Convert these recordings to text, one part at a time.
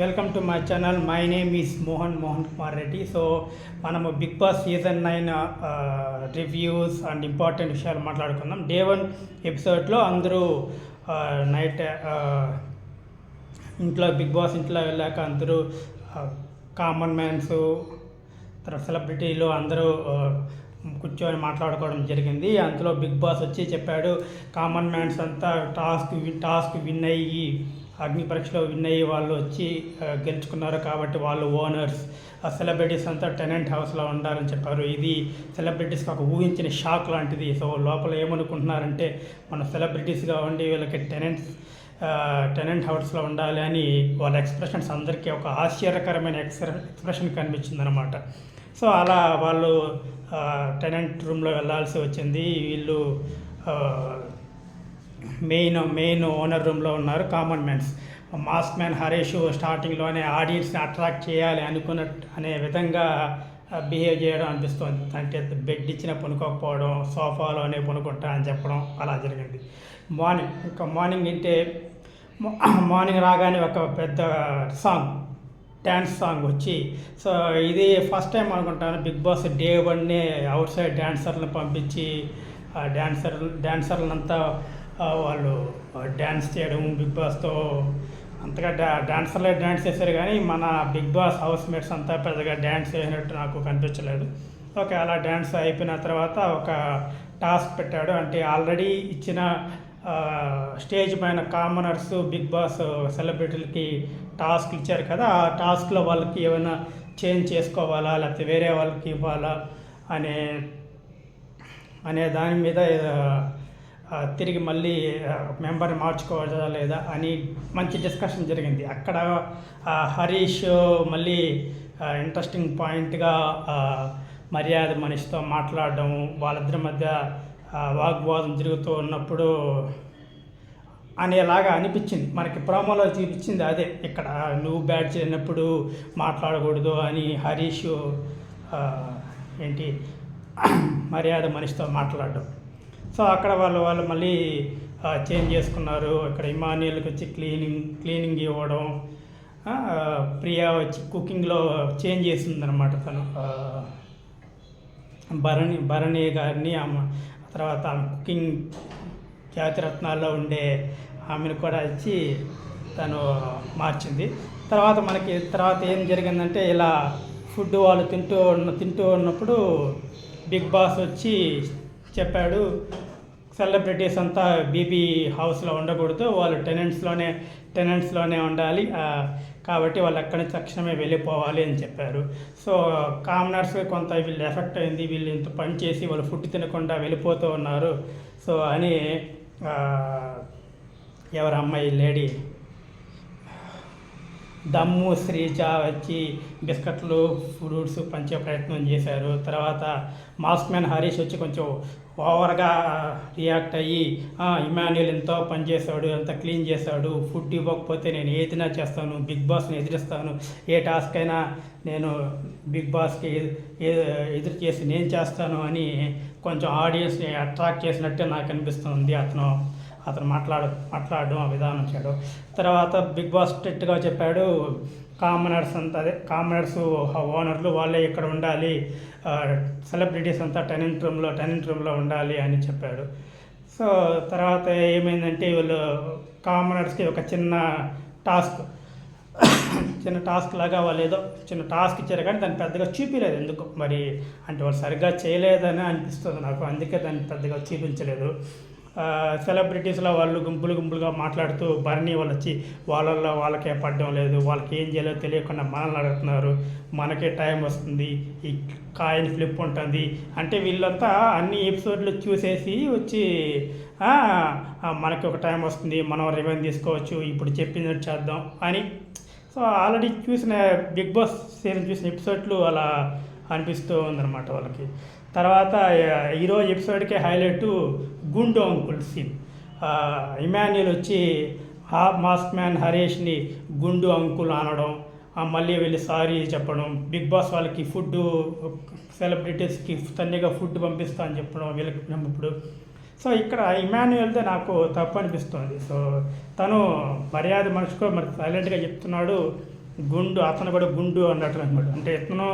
Welcome to my channel. My name is Mohan Mohan Kumar Reddy. So మనము Bigg Boss season nine reviews and important విషయాలు మాట్లాడుకుందాం. Day one ఎపిసోడ్లో అందరూ night ఇంట్లో big boss ఇంట్లో వెళ్ళాక అందరూ కామన్ మ్యాన్స్ తర్వాత సెలబ్రిటీలు అందరూ కూర్చొని మాట్లాడుకోవడం జరిగింది. అందులో బిగ్ బాస్ వచ్చి చెప్పాడు కామన్ మ్యాన్స్ అంతా టాస్క్ టాస్క్ విన్ అయ్యి అగ్ని పరీక్షలో విన్ అయ్యి వాళ్ళు వచ్చి గెలుచుకున్నారు కాబట్టి వాళ్ళు ఓనర్స్. ఆ సెలబ్రిటీస్ అంతా టెనెంట్ హౌస్లో ఉండాలని చెప్పారు. ఇది సెలబ్రిటీస్కి ఒక ఊహించిన షాక్ లాంటిది. సో లోపల ఏమనుకుంటున్నారంటే మన సెలబ్రిటీస్గా ఉండి వీళ్ళకి టెనెంట్స్ టెనెంట్ హౌస్లో ఉండాలి అని వాళ్ళ ఎక్స్ప్రెషన్స్ అందరికీ ఒక ఆశ్చర్యకరమైన ఎక్స్ప్రె ఎక్స్ప్రెషన్ కనిపించిందనమాట సో అలా వాళ్ళు టెనెంట్ రూమ్లో వెళ్ళాల్సి వచ్చింది. వీళ్ళు మెయిన్ మెయిన్ ఓనర్ రూమ్లో ఉన్నారు common mans mass man Harish స్టార్టింగ్లోనే ఆడియన్స్ని అట్రాక్ట్ చేయాలి అనుకున్న అనే విధంగా బిహేవ్ చేయడం అనిపిస్తుంది. అంటే బెడ్ ఇచ్చిన పనుకోకపోవడం సోఫాలోనే పనుకుంటా అని చెప్పడం అలా జరిగింది. మార్నింగ్ ఇంకా మార్నింగ్ అంటే మార్నింగ్ రాగానే ఒక పెద్ద సాంగ్ డ్యాన్స్ సాంగ్ వచ్చి సో ఇది ఫస్ట్ టైం అనుకుంటాను. బిగ్ బాస్ డే వన్నే అవుట్ సైడ్ డ్యాన్సర్లను పంపించి ఆ డ్యాన్సర్ డ్యాన్సర్లంతా వాళ్ళు డ్యాన్స్ చేయడం బిగ్ బాస్తో అంతగా డా డాన్సర్లే డ్యాన్స్ చేశారు కానీ మన బిగ్ బాస్ హౌస్ మేట్స్ అంతా పెద్దగా డ్యాన్స్ చేసినట్టు నాకు కనిపించలేదు. ఓకే అలా డ్యాన్స్ అయిపోయిన తర్వాత ఒక టాస్క్ పెట్టాడు. అంటే ఆల్రెడీ ఇచ్చిన స్టేజ్ పైన కామనర్స్ బిగ్ బాస్ సెలబ్రిటీలకి టాస్క్ ఇచ్చారు కదా ఆ టాస్క్లో వాళ్ళకి ఏమైనా చేంజ్ చేసుకోవాలా లేకపోతే వేరే వాళ్ళకి ఇవ్వాలా అనే అనే దాని మీద తిరిగి మళ్ళీ మెంబర్ని మార్చుకోవాలా లేదా అని మంచి డిస్కషన్ జరిగింది. అక్కడ హరీష్ మళ్ళీ ఇంట్రెస్టింగ్ పాయింట్గా మర్యాద మనిషితో మాట్లాడడం వాళ్ళిద్దరి మధ్య వాగ్వాదం జరుగుతూ ఉన్నప్పుడు అనేలాగా అనిపించింది. మనకి ప్రోమోలో చూపించింది అదే. ఇక్కడ నువ్వు బ్యాట్ చేయనప్పుడు మాట్లాడకూడదు అని హరీష్ ఏంటి మర్యాద మనిషితో మాట్లాడడం. సో అక్కడ వాళ్ళు వాళ్ళు మళ్ళీ చేంజ్ చేసుకున్నారు. ఇక్కడ ఇమానియల్కి వచ్చి క్లీనింగ్ క్లీనింగ్ ఇవ్వడం ప్రియా వచ్చి కుకింగ్లో చేంజ్ చేసిందనమాట తను. భరణి భరణి గారిని ఆమె తర్వాత ఆమె కుకింగ్ జాతిరత్నాల్లో ఉండే ఆమెను కూడా ఇచ్చి తను మార్చింది. తర్వాత మనకి తర్వాత ఏం జరిగిందంటే ఇలా ఫుడ్ వాళ్ళు తింటూ ఉన్న తింటూ ఉన్నప్పుడు బిగ్ బాస్ వచ్చి చెప్పాడు. సెలబ్రిటీస్ అంతా బీబీ హౌస్లో ఉండకూడదు. వాళ్ళు టెనెంట్స్లోనే టెనెంట్స్లోనే ఉండాలి. కాబట్టి వాళ్ళు అక్కడి నుంచి తక్షణమే వెళ్ళిపోవాలి అని చెప్పారు. సో కామనర్స్ కొంత వీళ్ళు ఎఫెక్ట్ అయింది. వీళ్ళు ఇంత పని చేసి వాళ్ళు ఫుడ్ తినకుండా వెళ్ళిపోతూ ఉన్నారు. సో అని ఎవరి ఎవరు అమ్మాయి లేడీ దమ్ము శ్రీజ వచ్చి బిస్కెట్లు ఫ్రూట్స్ పంచే ప్రయత్నం చేశారు. తర్వాత మాస్క్ మ్యాన్ హరీష్ వచ్చి కొంచెం ఓవర్గా రియాక్ట్ అయ్యి "ఆ, ఇమాన్యుల్ ఎంతో పనిచేశాడు ఎంత క్లీన్ చేశాడు ఫుడ్ ఇవ్వకపోతే నేను ఏదైనా చేస్తాను బిగ్ బాస్ని ఎదిరిస్తాను ఏ టాస్క్ అయినా నేను బిగ్ బాస్కి ఏ ఎదురు చేసి నేను చేస్తాను అని కొంచెం ఆడియన్స్ని అట్రాక్ట్ చేసినట్టే నాకు అనిపిస్తుంది అతను. అతను మాట్లాడ మాట్లాడడం ఆ విధానం చేయడం తర్వాత బిగ్ బాస్ స్ట్రిక్ట్గా చెప్పాడు కామనర్స్ అంతా అదే కామనర్స్ ఓనర్లు వాళ్ళే ఇక్కడ ఉండాలి సెలబ్రిటీస్ అంతా టెనెంట్ రూమ్లో టెనెంట్ రూమ్లో ఉండాలి అని చెప్పాడు. సో తర్వాత ఏమైందంటే వీళ్ళు కామనర్స్కి ఒక చిన్న టాస్క్ చిన్న టాస్క్ లాగా వాళ్ళు ఏదో చిన్న టాస్క్ ఇచ్చారు కానీ దాన్ని పెద్దగా చూపించలేదు ఎందుకు? మరి అంటే వాళ్ళు సరిగ్గా చేయలేదని అనిపిస్తుంది నాకు అందుకే దాన్ని పెద్దగా చూపించలేదు. సెలబ్రిటీస్లో వాళ్ళు గుంపులు గుంపులుగా మాట్లాడుతూ భరణి వాళ్ళు వచ్చి వాళ్ళల్లో వాళ్ళకే పడడం లేదు వాళ్ళకి ఏం చేయాలో తెలియకుండా మనల్ని అడుగుతున్నారు. మనకే టైం వస్తుంది ఈ కాయిన్ ఫ్లిప్ ఉంటుంది అంటే వీళ్ళంతా అన్ని ఎపిసోడ్లు చూసేసి వచ్చి మనకి ఒక టైం వస్తుంది మనం రివెన్ తీసుకోవచ్చు ఇప్పుడు చెప్పినట్టు చేద్దాం అని. సో ఆల్రెడీ చూసిన బిగ్ బాస్ సీజన్ చూసిన ఎపిసోడ్లు అలా అనిపిస్తూ ఉందన్నమాట వాళ్ళకి. తర్వాత ఈరోజు ఎపిసోడ్కే హైలైట్ గుండు అంకుల్ సీన్ ఇమాన్యుల్ వచ్చి హా మాస్క్ మ్యాన్ హరీష్ని గుండు అంకుల్ అనడం మళ్ళీ వెళ్ళి సారీ చెప్పడం బిగ్ బాస్ వాళ్ళకి ఫుడ్ సెలబ్రిటీస్కి తన్నిగా ఫుడ్ పంపిస్తా అని చెప్పడం వీళ్ళకి ఇప్పుడు. సో ఇక్కడ ఇమాన్యుయల్దే నాకు తప్పు అనిపిస్తుంది. సో తను మర్యాద మనిషికో మరి సైలెంట్గా చెప్తున్నాడు గుండు అతను కూడా గుండు అన్నట్టు అనమాట. అంటే ఇతను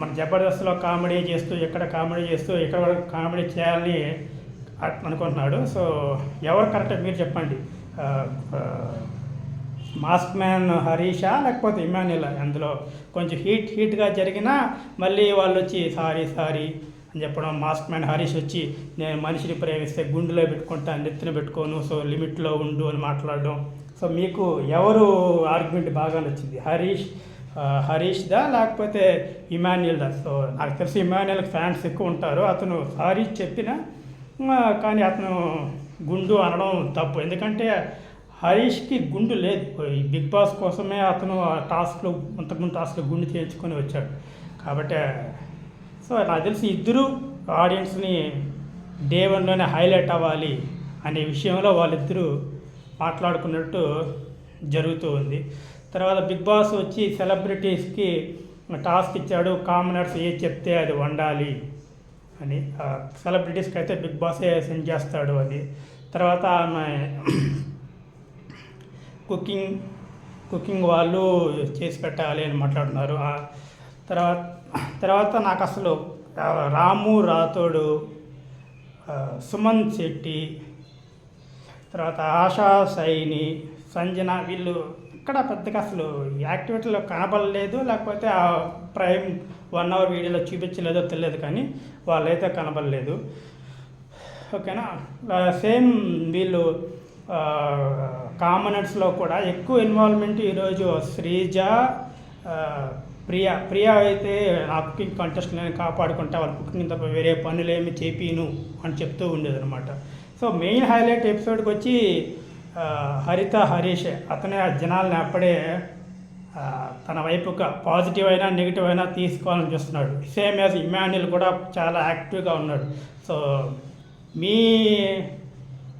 మన జబర్దస్త్లో కామెడీ చేస్తూ ఎక్కడ కామెడీ చేస్తూ ఎక్కడ కూడా కామెడీ చేయాలని అనుకుంటున్నాడు. సో ఎవరు కరెక్ట్ మీరు చెప్పండి. మాస్క్ మ్యాన్ హరీషా లేకపోతే ఇమాన్యులా అందులో కొంచెం హీట్ హీట్గా జరిగినా మళ్ళీ వాళ్ళు వచ్చి సారీ సారీ అని చెప్పడం మాస్క్ మ్యాన్ హరీష్ వచ్చి నేను మనిషిని ప్రేమిస్తే గుండెలో పెట్టుకుంటాను నెత్తిన పెట్టుకోను సో లిమిట్లో ఉండు అని మాట్లాడడం. సో మీకు ఎవరు ఆర్గ్యుమెంట్ బాగా నచ్చింది? హరీష్ హరీష్ హరీష్దా లేకపోతే ఇమాన్యుల్దా సో నాకు తెలిసి ఇమాన్యుల్ ఫ్యాన్స్ ఎక్కువ ఉంటారు. అతను సారీ చెప్పినా కానీ అతను గుండు అనడం తప్పు. ఎందుకంటే హరీష్కి గుండు లేదు. ఈ బిగ్ బాస్ కోసమే అతను ఆ టాస్క్లో అంతకుముందు టాస్క్లో గుండు చేయించుకొని వచ్చాడు. కాబట్టి సో నాకు తెలిసి ఇద్దరు ఆడియన్స్ని డే వన్లోనే హైలైట్ అవ్వాలి అనే విషయంలో వాళ్ళిద్దరూ మాట్లాడుకున్నట్టు జరుగుతూ ఉంది. తర్వాత బిగ్ బాస్ వచ్చి సెలబ్రిటీస్కి టాస్క్ ఇచ్చాడు. కామనర్స్ ఏ చెప్తే అది వండాలి. అని సెలబ్రిటీస్కి అయితే బిగ్ బాసే సెండ్ చేస్తాడు అని తర్వాత ఆమె కుకింగ్ కుకింగ్ వాళ్ళు చేసి పెట్టాలి అని మాట్లాడుతున్నారు. తర్వాత తర్వాత నాకు అసలు రాము రాథోడు సుమన్ శెట్టి తర్వాత ఆశా సైని సంజన వీళ్ళు ఇక్కడ పెద్దగా అసలు యాక్టివిటీలో కనబడలేదు లేకపోతే ఆ ప్రైమ్ వన్ అవర్ వీడియోలో చూపించలేదో తెలియదు కానీ వాళ్ళైతే కనబడలేదు. ఓకేనా? సేమ్ వీళ్ళు కామనర్స్లో కూడా ఎక్కువ ఇన్వాల్వ్మెంట్ ఈరోజు శ్రీజ ప్రియా ప్రియా అయితే నా కుకింగ్ కంటెస్ట్ నేను కాపాడుకుంటా వాళ్ళ కుకింగ్ తప్ప వేరే పనులు ఏమి చేపిను అని చెప్తూ ఉండేది అనమాట సో మెయిన్ హైలైట్ ఎపిసోడ్కి వచ్చి హరిత హరీష్ అతనే ఆ జనాల్ని అప్పుడే తన వైపుగా పాజిటివ్ అయినా నెగిటివ్ అయినా తీసుకోవాలని చూస్తున్నాడు. సేమ్ యాజ్ ఇమాన్యుల్ కూడా చాలా యాక్టివ్గా ఉన్నాడు. సో మీ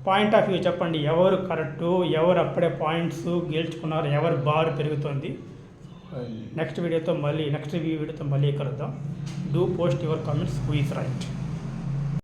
పాయింట్ ఆఫ్ వ్యూ చెప్పండి. ఎవరు కరెక్టు? ఎవరు అప్పుడే పాయింట్స్ గెలుచుకున్నారు? ఎవరు బార్ పెరుగుతుంది? నెక్స్ట్ వీడియోతో మళ్ళీ నెక్స్ట్ వీడియోతో మళ్ళీ కలుద్దాం. Do post your comments who is right